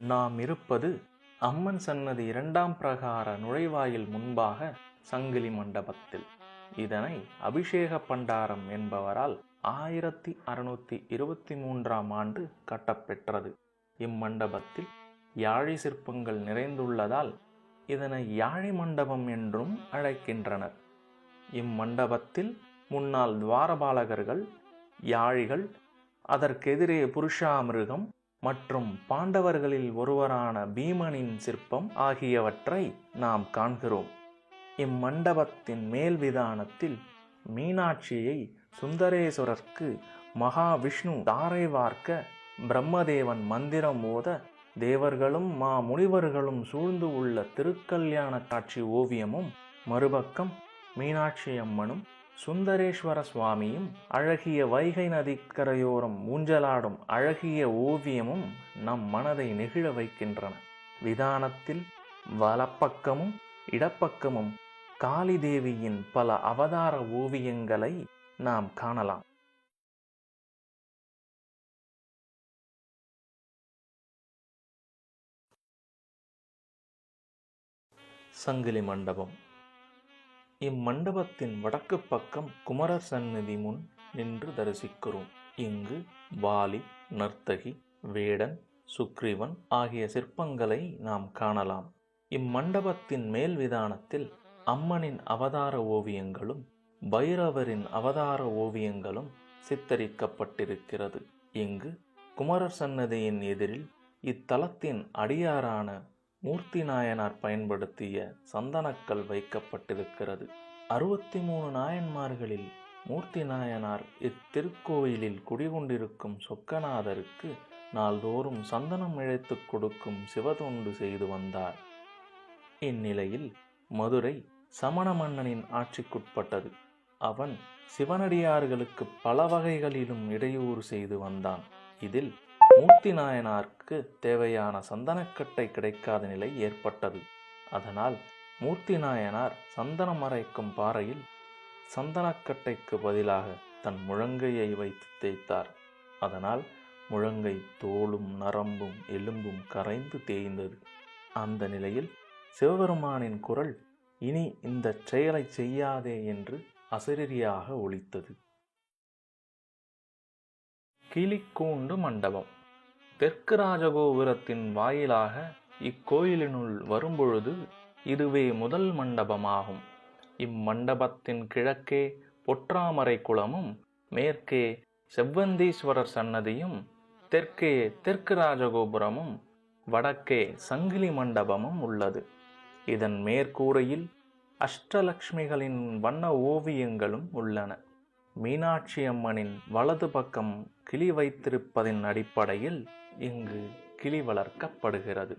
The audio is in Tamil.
நாம் இருப்பது அம்மன் சன்னதி இரண்டாம் பிரகார நுழைவாயில் முன்பாக சங்கிலி மண்டபத்தில். இதனை அபிஷேக பண்டாரம் என்பவரால் ஆயிரத்தி அறுநூத்தி இருபத்தி மூன்றாம் ஆண்டு கட்டப்பெற்றது. இம்மண்டபத்தில் யாழி சிற்பங்கள் நிறைந்துள்ளதால் இதனை யாழி மண்டபம் என்றும் அழைக்கின்றனர். இம்மண்டபத்தில் முன்னாள் துவாரபாலகர்கள் யாழிகள் அதற்கெதிரே புருஷாமிருகம் மற்றும் பாண்டவர்களில் ஒருவரான பீமனின் சிற்பம் ஆகியவற்றை நாம் காண்கிறோம். இம்மண்டபத்தின் மேல் விதானத்தில் மீனாட்சியை சுந்தரேஸ்வரர்க்கு மகாவிஷ்ணு தாரை வார்க்க பிரம்மதேவன் மந்திரம் ஓத தேவர்களும் மா முனிவர்களும் சூழ்ந்து உள்ள திருக்கல்யாண காட்சி ஓவியமும் மறுபக்கம் மீனாட்சி அம்மனும் சுந்தரேஸ்வர சுவாமியும் அழகிய வைகை நதிக்கரையோரம் ஊஞ்சலாடும் அழகிய ஓவியமும் நம் மனதை நெகிழ வைக்கின்றன. விதானத்தில் வலப்பக்கமும் இடப்பக்கமும் காளி தேவியின் பல அவதார ஓவியங்களை நாம் காணலாம். சங்கிலி மண்டபம். இம்மண்டபத்தின் வடக்கு பக்கம் குமரர் சந்நிதி முன் நின்று தரிசிக்கிறோம். இங்கு பாலி நர்த்தகி வேடன் சுக்ரீவன் ஆகிய சிற்பங்களை நாம் காணலாம். இம்மண்டபத்தின் மேல் விதானத்தில் அம்மனின் அவதார ஓவியங்களும் பைரவரின் அவதார ஓவியங்களும் சித்தரிக்கப்பட்டிருக்கிறது. இங்கு குமரர் சன்னதியின் எதிரில் இத்தலத்தின் அடியாரான மூர்த்தி நாயனார் பயன்படுத்திய சந்தனக்கல் வைக்கப்பட்டிருக்கிறது. அறுபத்தி மூணு நாயன்மார்களில் மூர்த்தி நாயனார் இத்திருக்கோயிலில் குடிகொண்டிருக்கும் சொக்கநாதருக்கு நாள்தோறும் சந்தனம் இழைத்துக் கொடுக்கும் சிவதொண்டு செய்து வந்தார். இந்நிலையில் மதுரை சமண மன்னனின் ஆட்சிக்குட்பட்டது. அவன் சிவனடியார்களுக்கு பல வகைகளிலும் இடையூறு செய்து வந்தான். இதில் மூர்த்தி நாயனாருக்கு தேவையான சந்தனக்கட்டை கிடைக்காத நிலை ஏற்பட்டது. அதனால் மூர்த்தி நாயனார் சந்தனம் அரைக்கும் பாறையில் சந்தனக்கட்டைக்கு பதிலாக தன் முழங்கையை வைத்து தேய்த்தார். அதனால் முழங்கை தோளும் நரம்பும் எலும்பும் கரைந்து தேய்ந்தது. அந்த நிலையில் சிவபெருமானின் குரல் இனி இந்த செயலை செய்யாதே என்று அசரீரியாக ஒழித்தது கிளிக்கூண்டு மண்டபம். தெற்கு ராஜகோபுரத்தின் வாயிலாக இக்கோயிலினுள் வரும்பொழுது இதுவே முதல் மண்டபமாகும். இம்மண்டபத்தின் கிழக்கே பொற்றாமரை குளமும் மேற்கே செவ்வந்தீஸ்வரர் சன்னதியும் தெற்கே தெற்கு ராஜகோபுரமும் வடக்கே சங்கிலி மண்டபமும் உள்ளது. இதன் மேற்கூரையில் அஷ்டலக்ஷ்மிகளின் வண்ண ஓவியங்களும் உள்ளன. மீனாட்சி அம்மனின் வலது பக்கம் கிளி வைத்திருப்பதின் அடிப்படையில் இங்கு கிளி வளர்க்கப்படுகிறது.